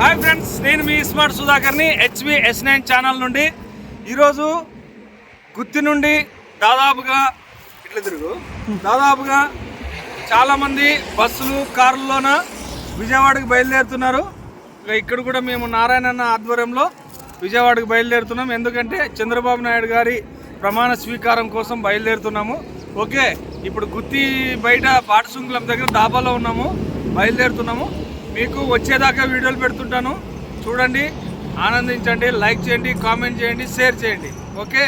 Hi friends నేను మీ smart సుధాకర్ని హెచ్వి ఎస్ నైన్ ఛానల్ నుండి. ఈరోజు గుత్తి నుండి దాదాపుగా ఇట్లా తిరుగు. దాదాపుగా చాలామంది బస్సులు కార్లలోన విజయవాడకు బయలుదేరుతున్నారు. ఇక్కడ కూడా మేము నారాయణన్న ఆధ్వర్యంలో విజయవాడకు బయలుదేరుతున్నాం. ఎందుకంటే చంద్రబాబు నాయుడు గారి ప్రమాణ స్వీకారం కోసం బయలుదేరుతున్నాము. ఓకే ఇప్పుడు గుత్తి బయట పాటశుంకులం దగ్గర డాబాలో ఉన్నాము. బయలుదేరుతున్నాము. మీకు వచ్చేదాకా వీడియోలు పెడుతుంటాను. చూడండి ఆనందించండి లైక్ చేయండి కామెంట్ చేయండి షేర్ చేయండి. ఓకే?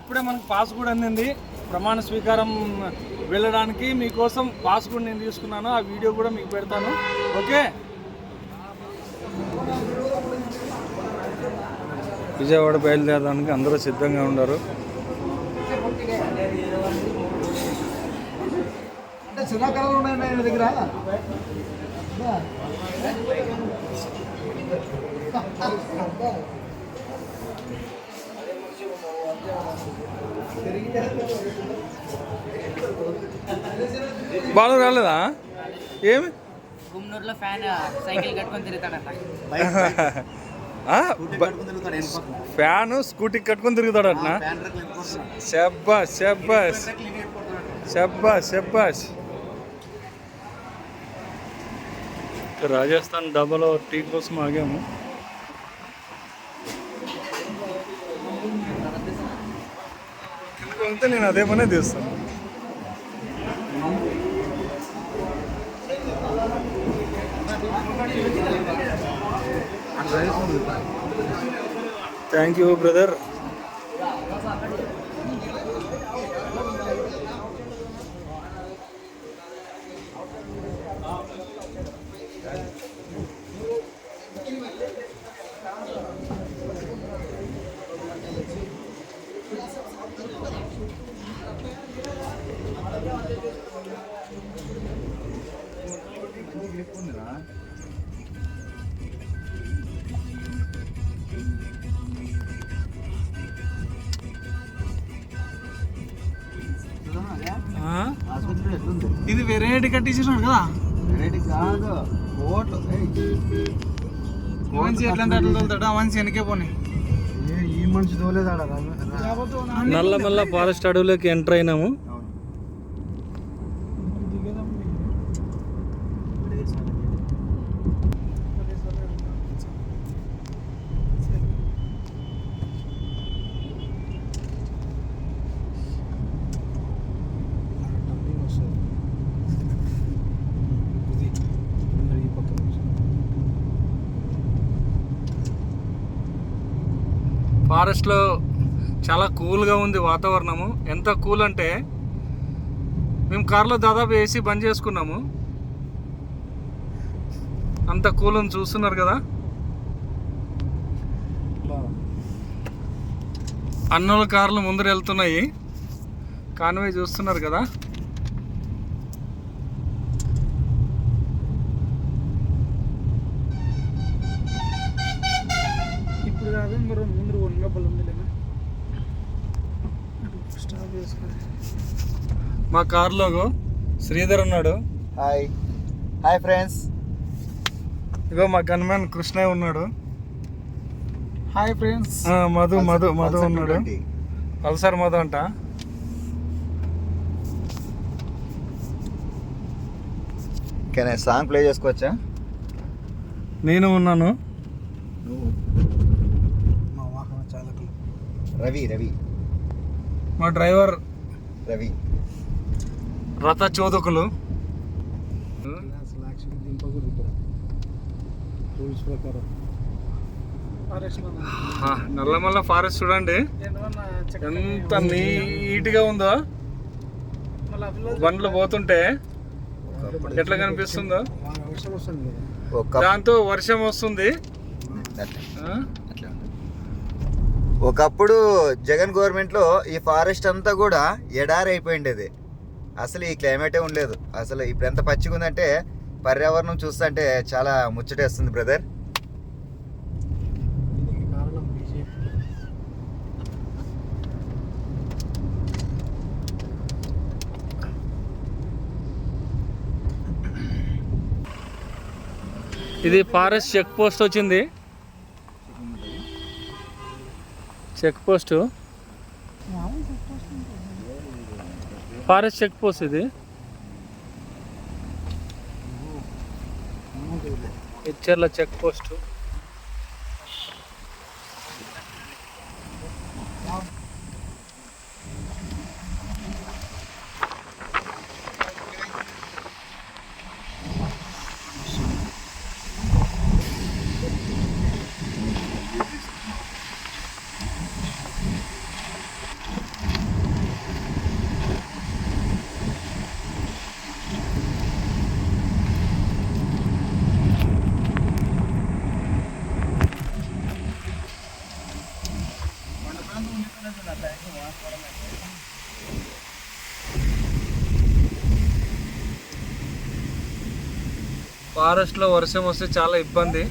ఇప్పుడే మనకు పాస్ కూడా అందింది. ప్రమాణ స్వీకారం వెళ్ళడానికి మీకోసం పాస్ కూడా నేను తీసుకున్నాను. ఆ వీడియో కూడా మీకు పెడతాను. ఓకే? విజయవాడ బయలుదేరడానికి అందరూ సిద్ధంగా ఉన్నారు. అంటే చిన్న కలర్ ఉన్నాయి నా దగ్గర? బాగా రాలేదా? ఏమి? గుమ్నూరులో ఫ్యాన్ సైకిల్ కట్టుకొని తిరుగుతాడట. ఫ్యాను స్కూటీకి కట్టుకొని తిరుగుతాడట శబ్బాస్ శబ్బాస్ శబ్బాస్ శబ్బాస్ రాజస్థాన్ డబ్బాలో టీ కోసం ఆగాము కిందకి వెళ్తే నేను అదే పనే తీస్తాను థ్యాంక్ యూ బ్రదర్ కట్టించినాడు కదా? వెరైటీ కాదు. కోట్లు మనిషి ఎట్లా అట్లా తోలుతాడు ఆ మనిషి వెనకే పోనీ. ఈ మనిషి తోలేదాడ? నల్లమల్ల ఫారెస్ట్ అడవిలోకి ఎంటర్ అయినాము. ఫారెస్ట్లో చాలా కూల్గా ఉంది వాతావరణము. ఎంత కూల్ అంటే మేము కార్లో దాదాపు ఏసీ బంద్ చేసుకున్నాము. అంత కూల్ ఉంది చూస్తున్నారు కదా. అన్నోళ్ళ కార్లు ముందర వెళ్తున్నాయి కాన్వే చూస్తున్నారు కదా ఇప్పుడు కాదు మరి ముందు ఒంగోపల్లి ఉంది లేదా స్టాప్ చేసుకుని మా కార్లో శ్రీధర్ ఉన్నాడు. హాయ్ హాయ్ ఫ్రెండ్స్ ఇగో మా గన్మ్యాన్ కృష్ణయ్య ఉన్నాడు. హాయ్ ఫ్రెండ్స్ ఆ, మధు మధు మధు ఉన్నాడు. పల్సర్ మధు అంట. ఓకే సాంగ్ ప్లే చేసుకోవచ్చా? నేను ఉన్నాను. మా వాహన చాలకులు. రవి రవి. మా డ్రైవర్. రవి రథ చోదకులు అసలు యాక్చువల్లీ దింపకూడదు ఇక్కడ రూల్స్ ప్రకారం రథ చోదకులు. నల్లమల్ల ఫారెస్ట్ చూడండి. ఎంత నీట్గా ఉందో. బండ్లు పోతుంటే ఎట్లా కనిపిస్తుందో. ఒక దాంతో వర్షం వస్తుంది. ఒకప్పుడు జగన్ గవర్నమెంట్లో ఈ ఫారెస్ట్ అంతా కూడా ఎడారి అయిపోయిండేది. అసలు ఈ క్లైమేటే ఉండలేదు. అసలు ఇప్పుడు ఎంత పచ్చిగా ఉందంటే పర్యావరణం చూస్తుంటే చాలా ముచ్చటేస్తుంది బ్రదర్ దీనికి కారణం బీజేపీ. ఇది ఫారెస్ట్ చెక్ పోస్ట్ వచ్చింది. Check post forest check post ఇది. Icharla check post. ఫారెస్ట్లో వర్షం వస్తే చాలా ఇబ్బంది.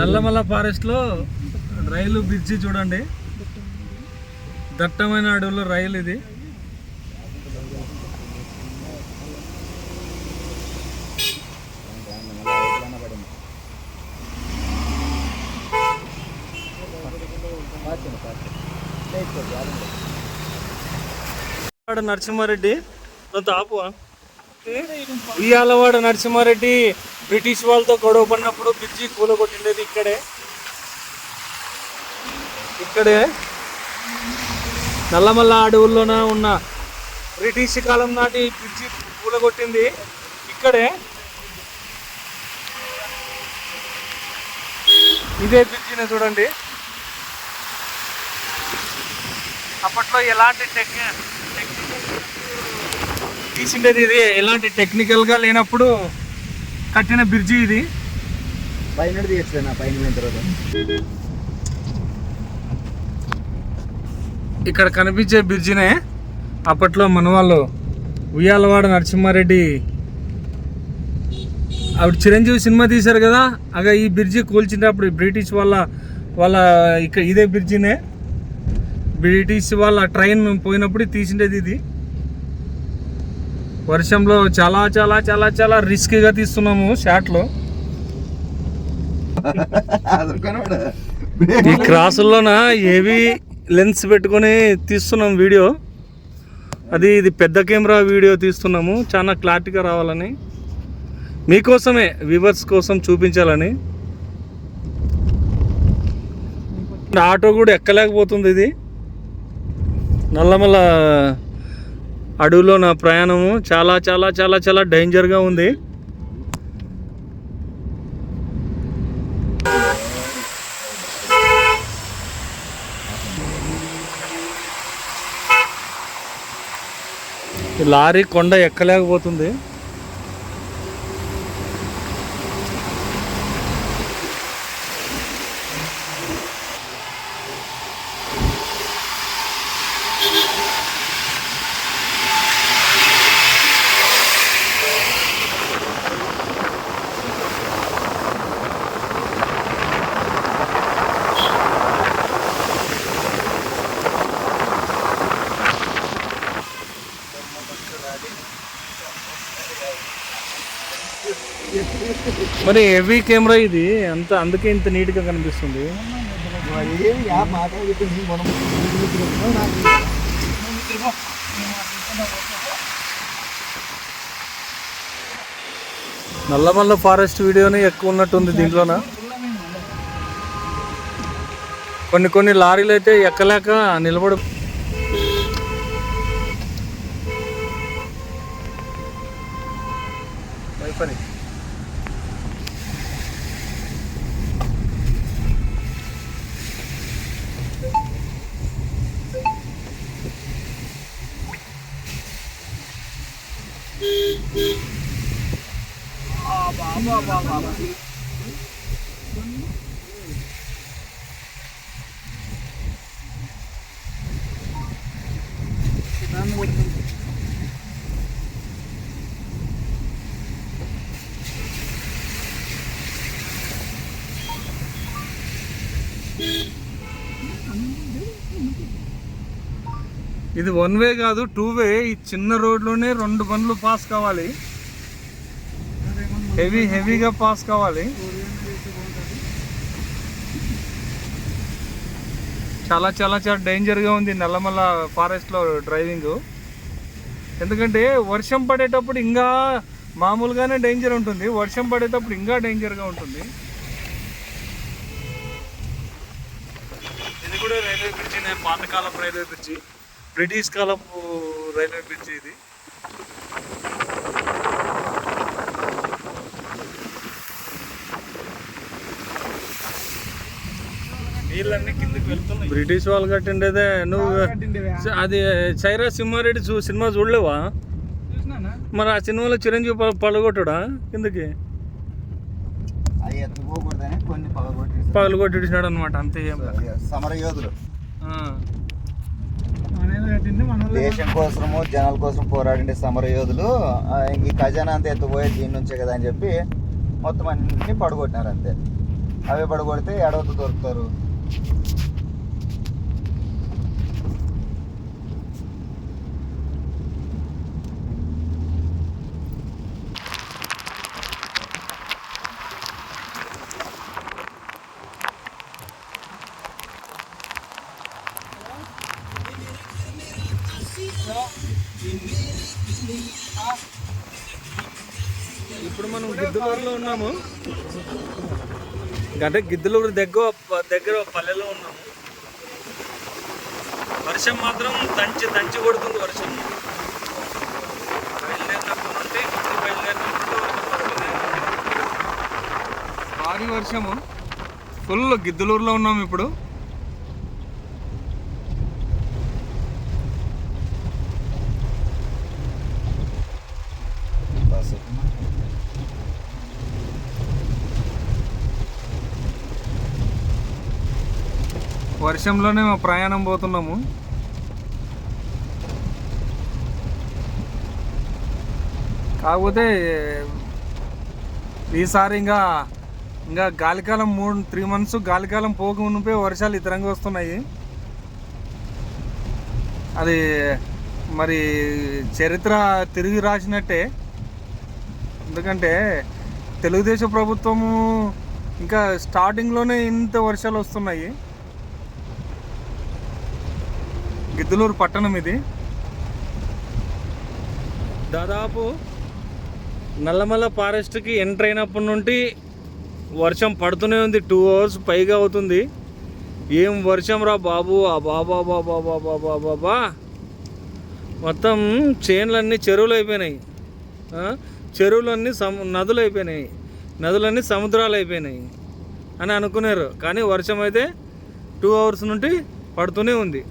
నల్లమల్ల ఫారెస్ట్లో రైలు బ్రిడ్జి చూడండి. దట్టమైన అడవుల్లో రైలు ఇది. నరసింహారెడ్డి. తాపు ఉయ్యాలవాడ నరసింహారెడ్డి బ్రిటిష్ వాళ్ళతో గొడవ పడినప్పుడు బ్రిడ్జి కూలగొట్టిండేది ఇక్కడే. ఇక్కడే నల్లమల్ల అడవుల్లోన ఉన్న బ్రిటిష్ కాలం నాటి బ్రిడ్జి కూలగొట్టింది ఇక్కడే. ఇదే బ్రిడ్జిని చూడండి. అప్పట్లో ఎలాంటి టెక్ తీసిండేది ఇది. ఎలాంటి టెక్నికల్గా లేనప్పుడు కట్టిన బ్రిడ్జి ఇది. పైన పైన తర్వాత. ఇక్కడ కనిపించే బ్రిడ్జినే అప్పట్లో మన వాళ్ళు ఉయ్యాలవాడ నరసింహారెడ్డి ఆవిడ చిరంజీవి సినిమా తీశారు కదా అగ ఈ బ్రిడ్జి కూల్చినప్పుడు బ్రిటిష్ వాళ్ళ వాళ్ళ ఇక్కడ ఇదే బ్రిడ్జినే. బ్రిటిష్ వాళ్ళ ట్రైన్ పోయినప్పుడు తీసిండేది ఇది. వర్షంలో చాలా చాలా చాలా చాలా రిస్క్గా తీస్తున్నాము షాట్లో. ఈ క్రాసుల్లోన ఏవి లెన్స్ పెట్టుకొని తీస్తున్నాం వీడియో. అది ఇది పెద్ద కెమెరా వీడియో తీస్తున్నాము చాలా క్లారిటీగా రావాలని. మీకోసమే వ్యూవర్స్ కోసం చూపించాలని. ఆటో కూడా ఎక్కలేకపోతుంది ఇది. నల్లమల్ల అడవిలో నా ప్రయాణము చాలా చాలా చాలా చాలా డేంజర్గా ఉంది. లారీ కొండ ఎక్కలేకపోతుంది. మరి హెవీ కెమెరా ఇది. అంత అందుకే ఇంత నీట్గా కనిపిస్తుంది. నల్లమల్ల ఫారెస్ట్ వీడియోనే ఎక్కువ ఉన్నట్టుంది దీంట్లోన. కొన్ని కొన్ని లారీలు అయితే ఎక్కలేక నిలబడి పోతుంది ఇది వన్ వే కాదు టూ వే ఈ చిన్న రోడ్లోనే రెండు బండ్లు పాస్ కావాలి. హెవీ హెవీగా పాస్ కావాలి. చాలా చాలా చాలా డేంజర్గా ఉంది నల్లమల్ల ఫారెస్ట్లో డ్రైవింగ్ ఎందుకంటే వర్షం పడేటప్పుడు ఇంకా మామూలుగానే డేంజర్ ఉంటుంది. వర్షం పడేటప్పుడు ఇంకా డేంజర్గా ఉంటుంది. ఇది కూడా రైల్వే బ్రిడ్జి పాతకాలం రైల్వే బ్రిడ్జి బ్రిటిష్ కాలపు రైల్వే బ్రిడ్జి ఇది. నీళ్ళన్నీ కిందకి వెళ్తున్నాయి. బ్రిటిష్ వాళ్ళు కట్టిండేదే నువ్వు అది చైరా సింహారెడ్డి చూ సినిమా చూడలేవా? మరి ఆ సినిమాలో చిరంజీవి ప- పడగొట్టడా కిందకి? పగలగొట్టిడిచినాడు అనమాట అంతే దేశం కోసము జనాల కోసం పోరాడిండే సమర యోధులు ఈ ఖజానా అంతా ఎత్తుపోయేది దీని నుంచే కదా అని చెప్పి మొత్తం అన్ని పడగొట్టినారు అంతే. అవే పడగొడితే ఎడవద్దు దొరుకుతారు. ఇప్పుడు మనం గిద్దలూరులో ఉన్నాము. అంటే గిద్దలూరు దగ్గర దగ్గర పల్లెలో ఉన్నాము వర్షం మాత్రం దంచి దంచి కొడుతుంది వర్షం. బయలుదేరినప్పటి నుండి బయలుదేరినప్పుడు భారీ వర్షము. ఫుల్ గిద్దలూరులో ఉన్నాము ఇప్పుడు. వర్షంలోనే మా ప్రయాణం పోతున్నాము. కాకపోతే ఈసారి ఇంకా ఇంకా గాలికాలం మూడు త్రీ మంత్స్ గాలికాలం పోక మునిపే వర్షాలు ఇతరంగా వస్తున్నాయి. అది మరి చరిత్ర తిరిగి రాసినట్టే. ఎందుకంటే తెలుగుదేశం ప్రభుత్వము ఇంకా స్టార్టింగ్లోనే ఇంత వర్షాలు వస్తున్నాయి. గిద్దలూరు పట్టణం ఇది. దాదాపు నల్లమల్ల ఫారెస్ట్కి ఎంటర్ అయినప్పటి నుండి వర్షం పడుతూనే ఉంది. టూ అవర్స్ పైగా అవుతుంది. ఏం వర్షం రా బాబు? ఆ బాబా బాబా బాబా బాబా బా మొత్తం చేన్లన్నీ చెరువులు అయిపోయినాయి. చెరువులన్నీ సము నదులు అయిపోయినాయి. నదులన్నీ సముద్రాలు అయిపోయినాయి అని అనుకున్నారు. కానీ వర్షం అయితే టూ అవర్స్ నుండి పడుతూనే ఉంది.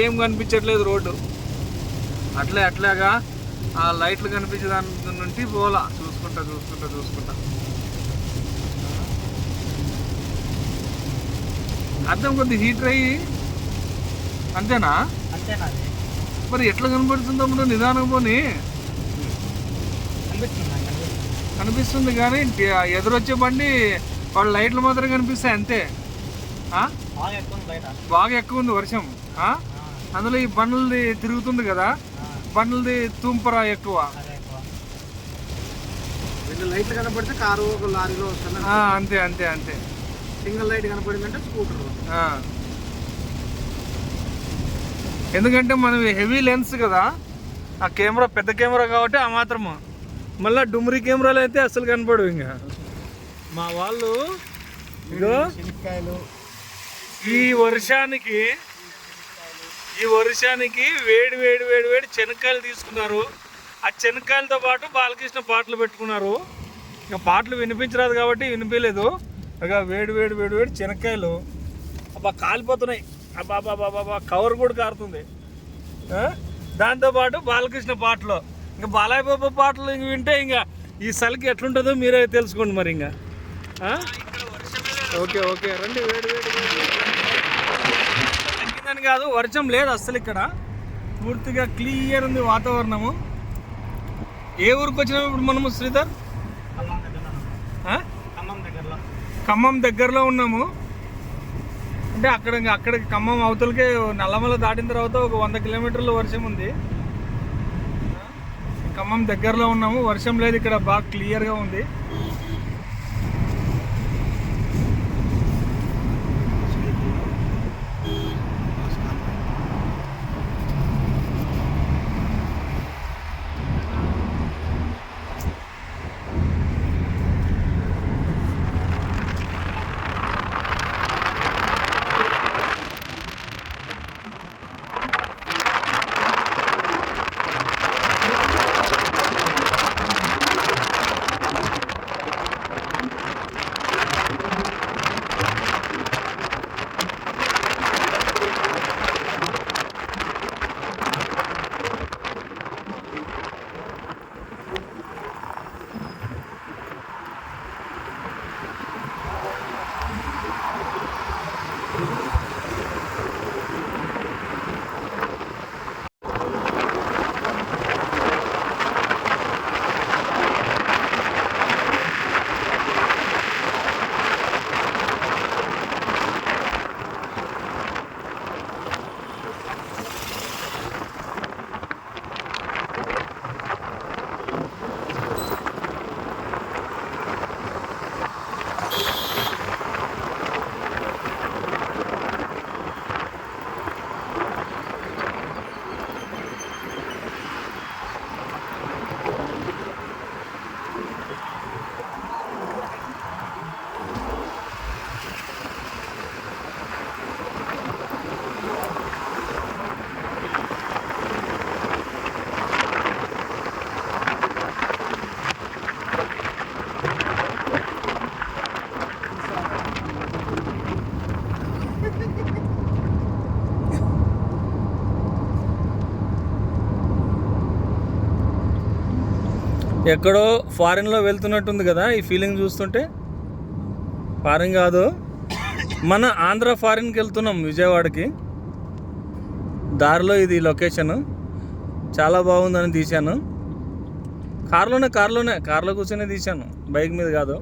ఏం కనిపించట్లేదు రోడ్డు. అట్లే అట్లాగా ఆ లైట్లు కనిపించే దాని నుండి పోలా. చూసుకుంటా చూసుకుంటా చూసుకుంటా. అర్థం కొద్ది హీటర్ అయ్యి అంతేనా? అంతేనా మరి ఎట్లా కనబడుతుంది అప్పుడు నిదానం పోని. కనిపిస్తుంది? కానీ ఎదురొచ్చే బండి వాళ్ళ లైట్లు మాత్రం కనిపిస్తాయి అంతే? బాగా ఎక్కువ ఉంది బయట. బాగా ఎక్కువ ఉంది వర్షం. ఆ? అందులో ఈ బండ్లది తిరుగుతుంది కదా? బండ్లది తుంపరా ఎక్కువ. రెండు లైట్లు కనపడితే కారు ఒక లారీలో వస్తున్నా ఆ, అంతే అంతే అంతే. సింగిల్ లైట్ కనపడిందంటే స్కూటర్. ఆ. ఎందుకంటే మనం హెవీ లెన్స్ కదా ఆ కెమెరా పెద్ద కెమెరా కాబట్టి ఆ మాత్రము. మళ్ళీ డుమ్రీ కెమెరాలు అయితే అసలు కనపడవు ఇంకా మా వాళ్ళు శనక్కాయలు ఈ వర్షానికి ఈ వర్షానికి వేడి వేడి వేడి వేడి శనక్కాయలు తీసుకున్నారు. ఆ శనక్కాయలతో పాటు బాలకృష్ణ పాటలు పెట్టుకున్నారు. ఇక పాటలు వినిపించరాదు కాబట్టి వినిపించలేదు. ఇక వేడి వేడి వేడి వేడి శనక్కాయలు అబ్బా కాలిపోతున్నాయి. అబ్బా అబ్బా అబ్బా కవర్ కూడా కారుతుంది? దాంతోపాటు బాలకృష్ణ పాటలు. ఇంకా బాలయ్య బాబా పాటలు ఇంక వింటే ఇంకా ఈ చలికి ఎట్లుంటుందో మీరే తెలుసుకోండి మరి ఇంకా? Okay okay. రండి వేడి వేడి వేడి. అని కాదు వర్షం లేదు అస్సలు ఇక్కడ. పూర్తిగా క్లియర్ ఉంది వాతావరణము. ఏ ఊరికి వచ్చినాము ఇప్పుడు మనము శ్రీధర్? ఖమ్మం దగ్గరలో ఉన్నాము. అంటే అక్కడ అక్కడ ఖమ్మం అవతలకే నల్లమల దాటిన తర్వాత ఒక వంద కిలోమీటర్ల వర్షం ఉంది. ఖమ్మం దగ్గరలో ఉన్నాము. వర్షం లేదు ఇక్కడ బాగా క్లియర్గా ఉంది. ఎక్కడో ఫారిన్లో వెళ్తున్నట్టుంది కదా ఈ ఫీలింగ్ చూస్తుంటే. ఫారిన్ కాదు. మన ఆంధ్ర ఫారిన్కి వెళ్తున్నాం విజయవాడకి. దారిలో ఇది లొకేషన్ చాలా బాగుందని తీశాను. కారులోనే కార్లోనే కార్లో కూర్చొని తీశాను. బైక్ మీద కాదు.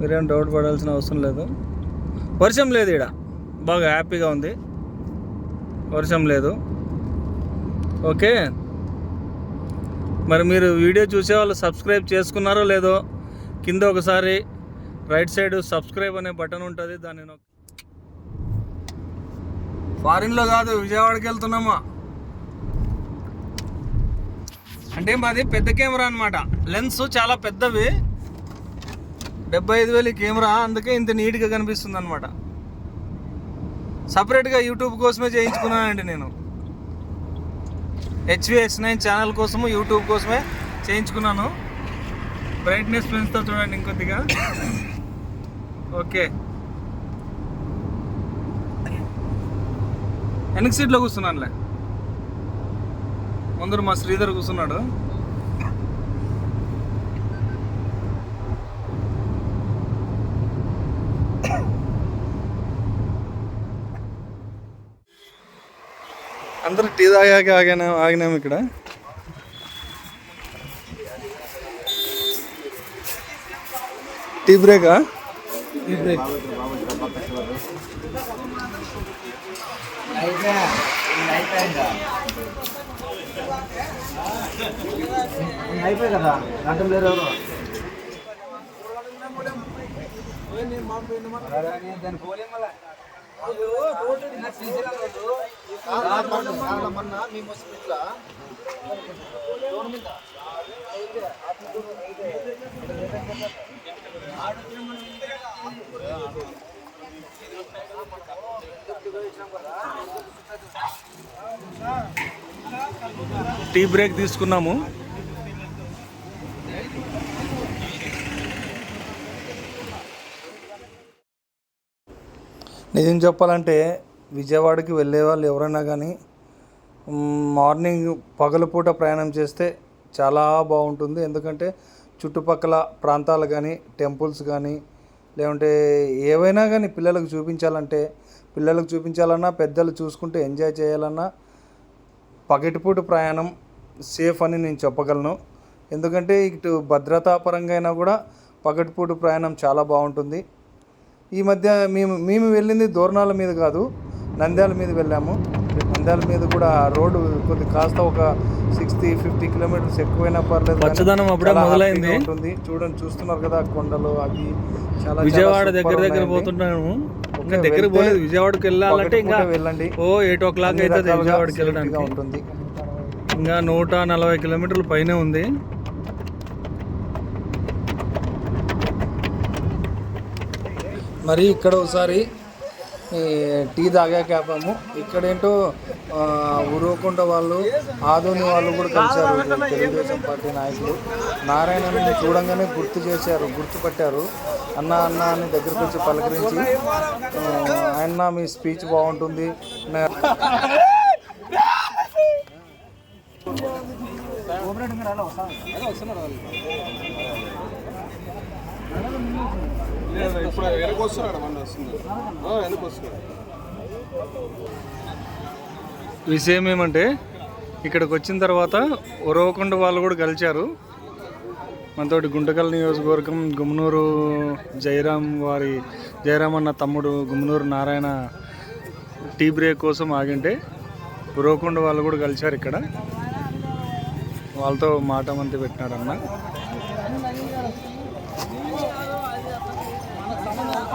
మీరేం డౌట్ పడాల్సిన అవసరం లేదు. వర్షం లేదు ఇక్కడ బాగా హ్యాపీగా ఉంది. వర్షం లేదు. ఓకే మరి మీరు వీడియో చూసే వాళ్ళు సబ్స్క్రైబ్ చేసుకున్నారో లేదో కింద ఒకసారి రైట్ సైడ్ సబ్స్క్రైబ్ అనే బటన్ ఉంటుంది దాన్ని ఫారిన్లో కాదు విజయవాడకి వెళ్తున్నామా? అంటే మాది పెద్ద కెమెరా అనమాట లెన్స్ చాలా పెద్దవి. డెబ్బై ఐదు వేలు కెమెరా అందుకే ఇంత నీట్గా కనిపిస్తుంది అనమాట సపరేట్గా యూట్యూబ్ కోసమే చేయించుకున్నానండి నేను. హెచ్విఎస్ నైన్ ఛానల్ కోసము యూట్యూబ్ కోసమే చేయించుకున్నాను. బ్రైట్నెస్ పెంచుతా చూడండి ఇంకొద్దిగా. ఓకే. వెనక సీట్లో కూర్చున్నానులే. ముందర మా శ్రీధర్ కూర్చున్నాడు. అందరూ టీ తాగాక ఆగాను ఆగినాము ఇక్కడ. టీ బ్రేకా? Tea break. అయిపోయి కదా గంటలు లేరు ఎవరు మొన్న మీ ముస్లింలా టీ బ్రేక్ తీసుకున్నాము. నిజం చెప్పాలంటే విజయవాడకి వెళ్ళే వాళ్ళు ఎవరైనా కానీ మార్నింగ్ పగలపూట ప్రయాణం చేస్తే చాలా బాగుంటుంది. ఎందుకంటే చుట్టుపక్కల ప్రాంతాలు కానీ టెంపుల్స్ కానీ లేకుంటే ఏవైనా కానీ పిల్లలకు చూపించాలంటే పిల్లలకు చూపించాలన్నా పెద్దలు చూసుకుంటే ఎంజాయ్ చేయాలన్నా పగటిపూట ప్రయాణం సేఫ్ అని నేను చెప్పగలను. ఎందుకంటే ఇటు భద్రతాపరంగా అయినా కూడా పగటిపూట ప్రయాణం చాలా బాగుంటుంది. ఈ మధ్య మేము మేము వెళ్ళింది దూరణాల మీద కాదు నంద్యాల మీద వెళ్ళాము. నంద్యాల మీద కూడా రోడ్డు కొద్ది కాస్త ఒక సిక్స్టీ ఫిఫ్టీ కిలోమీటర్స్ ఎక్కువైనా పర్లేదు పచ్చదనం అప్పుడే మొదలైంది. ఉంటుంది. చూడండి చూస్తున్నారు కదా కొండలు అవి చాలా విజయవాడ దగ్గర దగ్గర. పోతున్నాము ఇంకా దగ్గర పోలేదు. విజయవాడకి వెళ్ళాలంటే ఇంకా వెళ్ళండి. ఓ ఎయిట్ ఓ క్లాక్ రకాలుగా విజయవాడకి వెళ్ళడానికి. ఉంటుంది. ఇంకా నూట నలభై కిలోమీటర్ల పైనే ఉంది. మరి ఇక్కడ ఒకసారి టీ తాగాక ఆపాము ఇక్కడేంటో ఏంటో ఉరవకొండ వాళ్ళు ఆదోని వాళ్ళు కూడా కలిశారు. తెలుగుదేశం పార్టీ నాయకులు. నారాయణని చూడంగానే గుర్తు చేశారు గుర్తుపట్టారు అన్న అన్న అని దగ్గరకు వచ్చి పలకరించి ఆయన మీ స్పీచ్ బాగుంటుంది. నా- విషయం ఏమంటే ఇక్కడికి వచ్చిన తర్వాత ఉరవకొండ వాళ్ళు కూడా కలిచారు మనతోటి గుంటకల్ నియోజకవర్గం గుమ్మనూరు జయరాం వారి జయరాం అన్న తమ్ముడు గుమ్మనూరు నారాయణ టీ బ్రేక్ కోసం ఆగింటే ఉరవకొండ వాళ్ళు కూడా కలిశారు ఇక్కడ. వాళ్ళతో మాట మంతి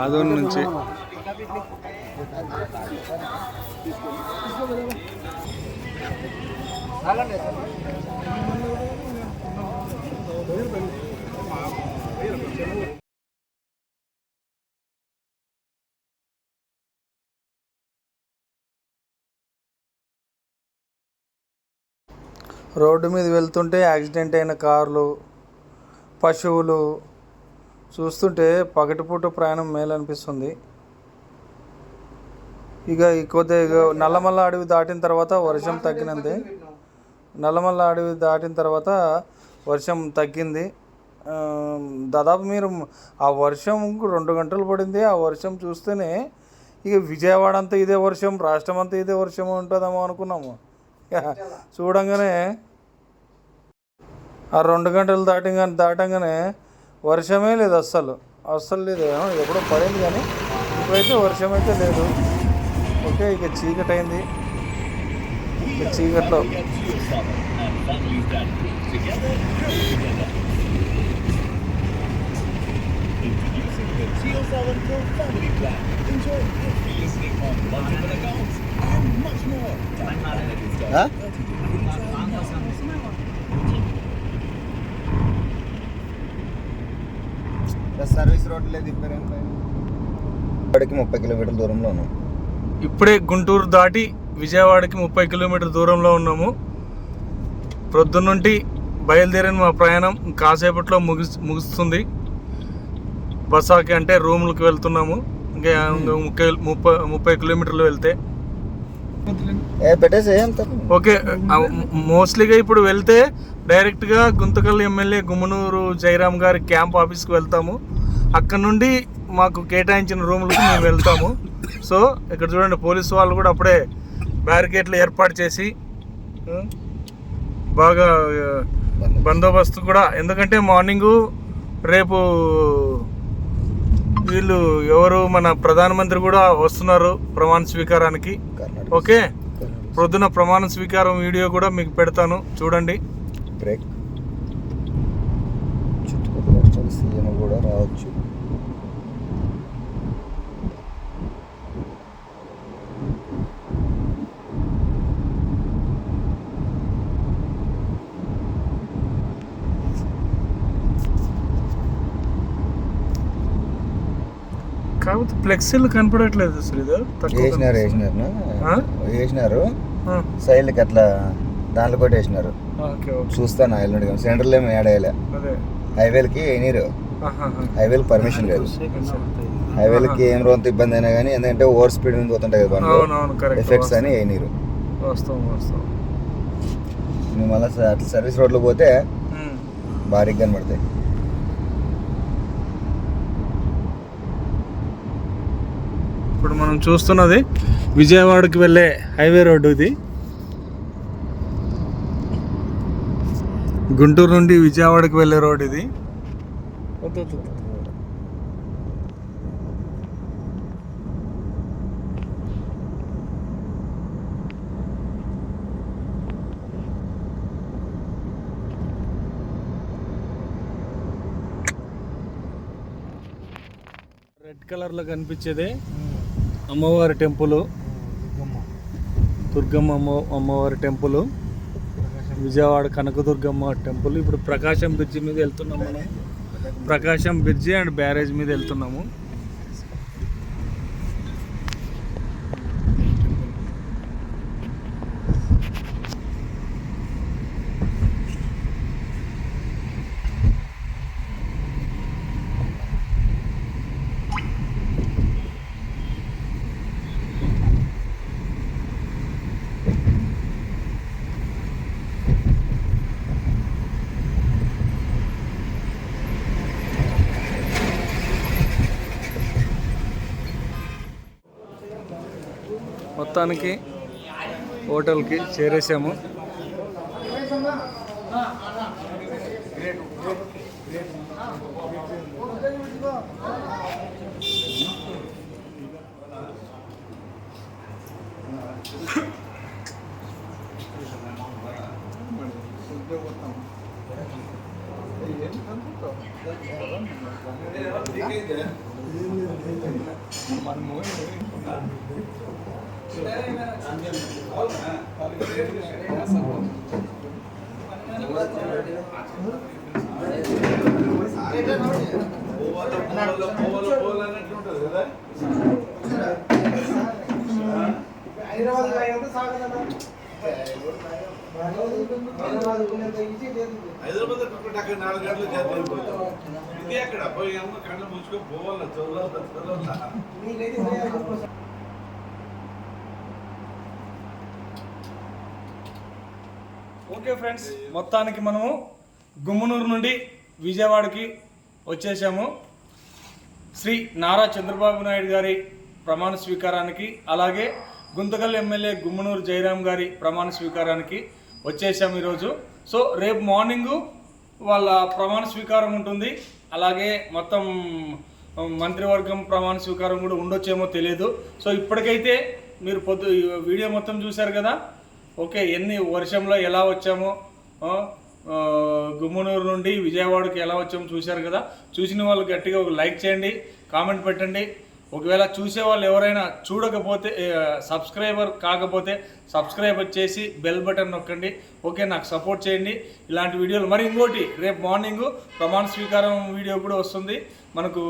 ఆదోన్ నుంచి. రోడ్డు మీద వెళ్తుంటే యాక్సిడెంట్ అయిన కార్లు పశువులు చూస్తుంటే పగటిపూట ప్రయాణం మేలనిపిస్తుంది ఇక ఈ కొద్దిగా నల్లమల్ల అడవి దాటిన తర్వాత వర్షం తగ్గినంది. నల్లమల్ల అడవి దాటిన తర్వాత వర్షం తగ్గింది. దాదాపు మీరు ఆ వర్షం రెండు గంటలు పడింది. ఆ వర్షం చూస్తేనే ఇక విజయవాడ అంతా ఇదే వర్షం రాష్ట్రం అంతా ఇదే వర్షం ఉంటుందేమో అనుకున్నాము. చూడంగానే ఆ రెండు గంటలు దాటిగా దాటంగానే వర్షమే లేదు అస్సలు. అస్సలు లేదు. ఏమో ఎప్పుడో పడింది కానీ ఇప్పుడైతే వర్షం అయితే లేదు. ఓకే ఇక చీకటి అయింది ఇక చీకట్లో. సర్వీస్ రోడ్ లేదు ఇప్పటికి ముప్పై కిలోమీటర్ల దూరంలో ఉన్నాం. ఇప్పుడే గుంటూరు దాటి విజయవాడకి ముప్పై కిలోమీటర్ దూరంలో ఉన్నాము. ప్రొద్దునుంటి బయలుదేరిన మా ప్రయాణం కాసేపట్లో ముగి ముగుస్తుంది. బసాకి అంటే రూమ్లకు వెళ్తున్నాము. ఇంకా ముప్పై ముప్పై ముప్పై కిలోమీటర్లు వెళ్తే. ఓకే మోస్ట్లీగా ఇప్పుడు వెళ్తే డైరెక్ట్గా గుంతకల్ ఎమ్మెల్యే గుమ్మనూరు జయరామ్ గారి క్యాంప్ ఆఫీస్కి వెళ్తాము. అక్కడ నుండి మాకు కేటాయించిన రూములకు మేము వెళ్తాము. సో ఇక్కడ చూడండి పోలీసు వాళ్ళు కూడా అప్పుడే బ్యారికేడ్లు ఏర్పాటు చేసి బాగా బందోబస్తు కూడా. ఎందుకంటే మార్నింగు రేపు వీళ్ళు ఎవరు మన ప్రధానమంత్రి కూడా వస్తున్నారు ప్రమాణ స్వీకారానికి. ఓకే? ప్రొద్దున ప్రమాణ స్వీకారం వీడియో కూడా మీకు పెడతాను. చూడండి. బ్రేక్. చుట్టుపక్కల రాష్ట్రాల సీఎం కూడా రావచ్చు కాకపోతే ఫ్లెక్సీలు కనపడట్లేదు తక్కువ వేసినారు. వేసినారు. ఆ? వేసినారు. ఆ, సైడ్లకి అట్లా దాంట్లో కూడా వేసినారు. Okay okay. చూస్తాను ఎల్లుండి సెంటర్లో ఏమి యాడ్ అయ్యలే. హైవేలకి వేయనీరు ఆహాహా. హైవేలకు పర్మిషన్ లేదు. హైవేలకి ఏం రోజంత ఇబ్బంది అయినా కానీ ఎందుకంటే ఓవర్ స్పీడ్ మీద పోతుంటాయి కదా బండ్లు. ఎఫెక్ట్స్ అని వేయనీరు నువ్వు మళ్ళీ అట్లా సర్వీస్ రోడ్లో పోతే. భారీగా కనబడతాయి ఇప్పుడు మనం చూస్తున్నది విజయవాడకి వెళ్ళే హైవే రోడ్డు ఇది. గుంటూరు నుండి విజయవాడకి వెళ్ళే రోడ్ ఇది. రెడ్ కలర్లో రెడ్ కలర్లో కనిపించేదే. అమ్మవారి టెంపుల్. దుర్గమ్మ. అమ్మ అమ్మవారి టెంపుల్. విజయవాడ కనకదుర్గమ్మ టెంపుల్. ఇప్పుడు ప్రకాశం బ్రిడ్జి మీద వెళ్తున్నాము మనం. ప్రకాశం బ్రిడ్జి అండ్ బ్యారేజ్ మీద వెళ్తున్నాము. మొత్తానికి హోటల్కి చేరేసాము. హైదరాబాద్ అక్కడ నాలుగు గంటలు ఇది అక్కడ పోయి అమ్మ కళ్ళు మూసుకొని పోవాలి చదవాలి చదవాలి ఓకే ఫ్రెండ్స్ మొత్తానికి మనము గుమ్మనూరు నుండి విజయవాడకి వచ్చేసాము. శ్రీ నారా చంద్రబాబు నాయుడు గారి ప్రమాణ స్వీకారానికి అలాగే గుంతకల్ ఎమ్మెల్యే గుమ్మనూరు జయరాం గారి ప్రమాణ స్వీకారానికి వచ్చేసాము ఈరోజు. సో రేపు మార్నింగు వాళ్ళ ప్రమాణ స్వీకారం ఉంటుంది. అలాగే మొత్తం మంత్రివర్గం ప్రమాణ స్వీకారం కూడా ఉండొచ్చేమో తెలియదు. సో ఇప్పటికైతే మీరు పొద్దు వీడియో మొత్తం చూశారు కదా? ఓకే ఎన్ని వర్షంలో ఎలా వచ్చామో గుమ్మనూరు నుండి విజయవాడకి ఎలా వచ్చామో చూశారు కదా. చూసిన వాళ్ళు గట్టిగా ఒక లైక్ చేయండి కామెంట్ పెట్టండి. ఒకవేళ చూసే వాళ్ళు ఎవరైనా చూడకపోతే సబ్స్క్రైబర్ కాకపోతే సబ్స్క్రైబ్ చేసి బెల్ బటన్ నొక్కండి. ఓకే నాకు సపోర్ట్ చేయండి. ఇలాంటి వీడియోలు మరి ఇంకోటి రేపు మార్నింగ్ ప్రమాణ స్వీకారం వీడియో కూడా వస్తుంది. మనకు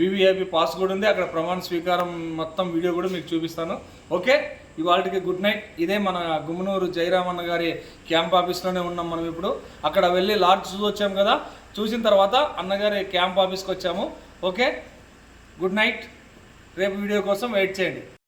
వివిఐపి పాస్ కూడా ఉంది. అక్కడ ప్రమాణ స్వీకారం మొత్తం వీడియో కూడా మీకు చూపిస్తాను. ఓకే ఇవాళకి గుడ్ నైట్. ఇదే మన గుమ్మనూరు జయరామన్న గారి క్యాంప్ ఆఫీస్లోనే ఉన్నాం మనం ఇప్పుడు. అక్కడ వెళ్ళి లాడ్జ్ చూసి వచ్చాము కదా. చూసిన తర్వాత అన్నగారి క్యాంప్ ఆఫీస్కి వచ్చాము. Okay good night. రేపు వీడియో కోసం వెయిట్ చేయండి.